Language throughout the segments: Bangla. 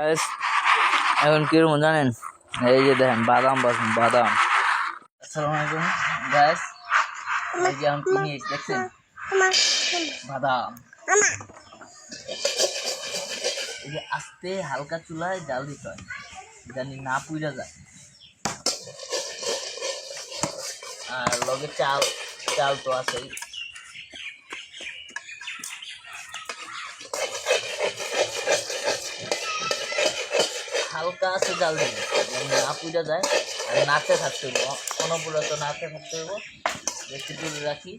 এখন কীরকম জানেন? এই যে দেখেন, বাদাম বাসন, বাদাম। আসসালামু আলাইকুম। গাইস এই যে বাদাম। এই যে আস্তে হালকা চুলায় জাল দিতে হয় জানি না পুইরা যায়। আর লগে চাল চাল তো আছেই। হালকা আছে জাল দিন না পুইরা যায় আর নাচতে থাকতে হইব। অনবরত নাচতে থাকতে হইব। একটু দূরে রাখি।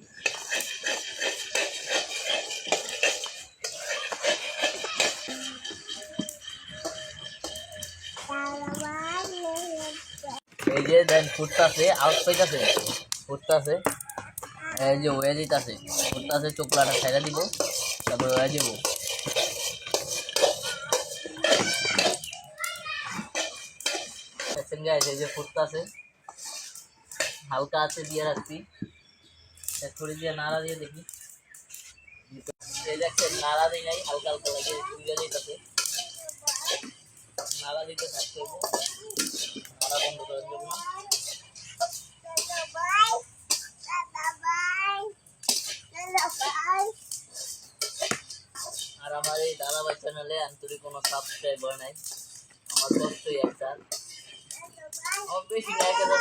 এই যে দেন, ফুটতাছে, আউট পাইতাছে ফুটতাছে। এই যে ওয়ে দিতাছে ফুটতাছে চোকলাটা ছেড়ে দিব। তারপরে ওয়ে দিব এই যে ফুটতাছে হালকা আছে দিয়ে রাখছি। ছড়ি দিয়ে নাড়া দিয়ে দেখি। এই দেখছেন নাড়া দিই নাই, হালকা হালকা লাগে পুড়ে যেতেছে। নাড়া দিতে থাকতে নাড়া বন্ধ করার জন্য। আর আমার এই দাদাভাই চ্যানেলে আন্তরিক কোনো সাবস্ক্রাইবার নাই। আমার কষ্টই একটা। আমার বেশি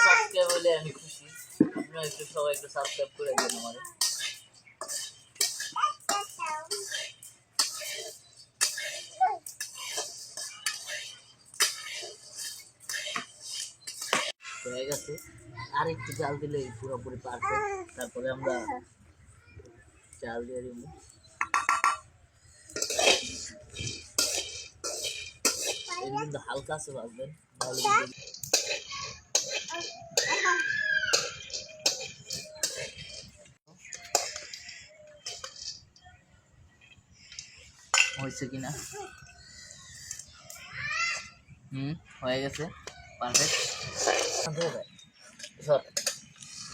সাবস্ক্রাইব হলে আমি খুশি। আপনারা একটু সবাই একটু সাবস্ক্রাইব করে দেন হয়ে গেছে। আর একটু চাল দিলে পুরোপুরি পারফেক্ট। তারপরে আমরা চাল দিয়ে দিব। কিন্তু হালকা আছে কিন্তু হয়েছে কিনা? হুম হয়ে গেছে। পারফেক্ট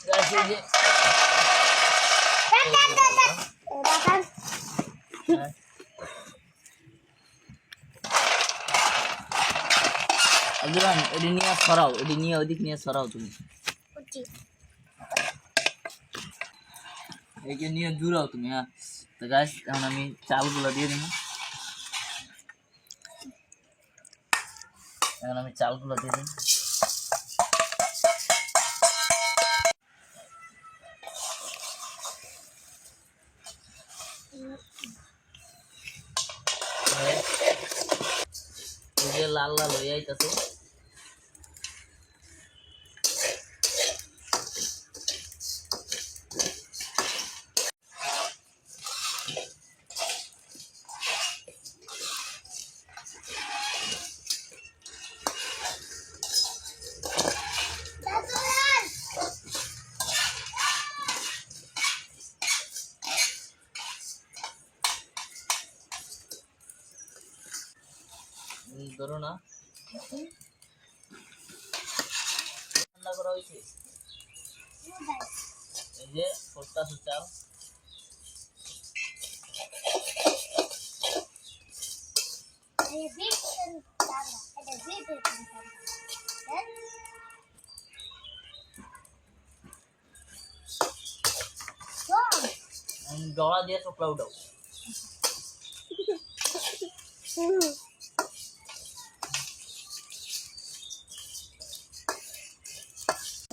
Guys, যে আজরান এটি নিয়ে সরাও এটি নিয়ে ওইদিক নিয়ে সরাও তুমি। এইকে নিয়ে জুড়াও তুমি হ্যাঁ। তো গাছ এখন আমি চালগুলো দিয়ে দিব। এখন আমি চালগুলো দিয়ে দিই যে লাল লাল হয়ে আইতাছে। ধরো না। ঠান্ডা করা হয়েছে। এই যে করতাছে চাল। উম, জড়া দিয়ে চোপড়া উঠাও।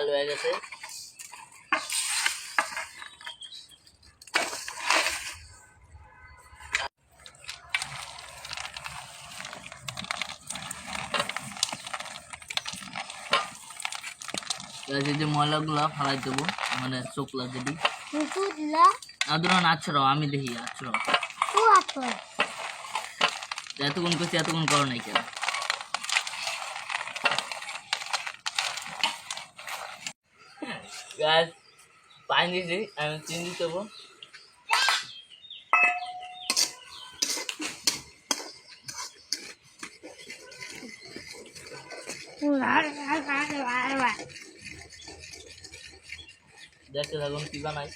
চাল হয়ে গেছে। এই যে ময়লাগুলা ফালাই দেবো মানে চোখলা যদি। আদর আছড়াও আমি দেখি আছড়াও। এতক্ষণ করছি এতক্ষণ করো নাই কেন? গাছ পানি দিয়েছি আমি চিনি দেবো। দেখতে থাকুন কি বানাই।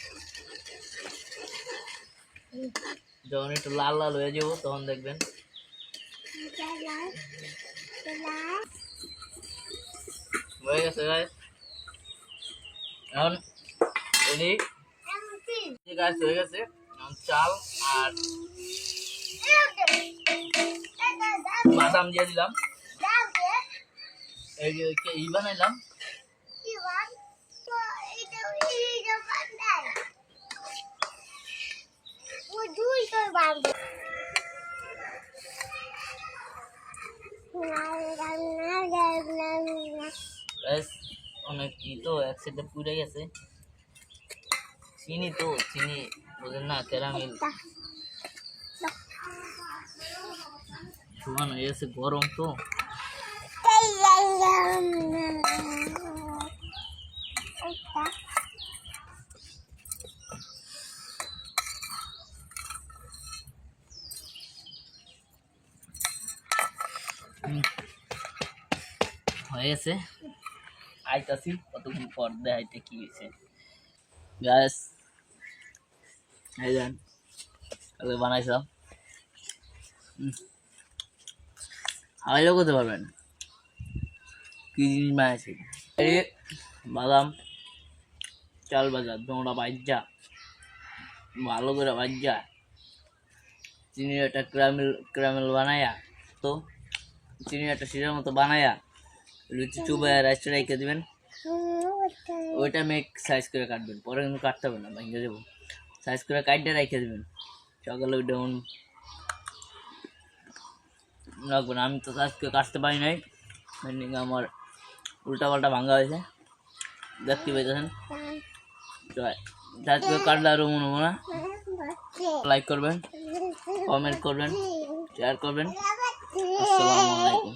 যখন একটু লাল লাল হয়ে যাব, তখন দেখবেন। হয়ে গেছে গাছ এখন এটি যে গাছ হয়ে গেছে। এখন চাল আর বাদাম দিয়ে দিলাম। এই যে কে- ই বানাইলাম। ই তো এক সাইডে পুড়ে গেছে চিনি তো চিনি বুঝেন না ক্যারামেল শুকানো হয়ে গেছে গরম তো হুম। হয়ে গেছে আইতাছি, কতক্ষণ পর দেখাইতে কি হয়েছে গ্যাস এই যান করতে পারবেন। কি জিনিস বানাইছি? বাদাম, চাল বাজার তোমরা বাজ্যা ভালো করে বাজ্যা চিনির একটা ক্যারামেল ক্যারামেল বানায়া, তো, চিনির একটা শিরার মতো বানায়া। লুচি চুবায় রাইসটা রেখে দিবেন? ওইটা মেক সাইজ করে কাটবেন। পরে কিন্তু কাটতে হবে না, ভেঙে দেবো। সাইজ করে কাটতে রেখে দেবেন। সকালে ওইটা উন রাখবেন। আমি তো সাইজ করে কাটতে পারি নাই। আমার উল্টা পাল্টা ভাঙা হয়েছে। দেখতে পেয়েছেন? সাইজ করে কাটলে আরও মনে হব না? লাইক করবেন কমেন্ট করবেন শেয়ার করবেন। আসসালামু আলাইকুম।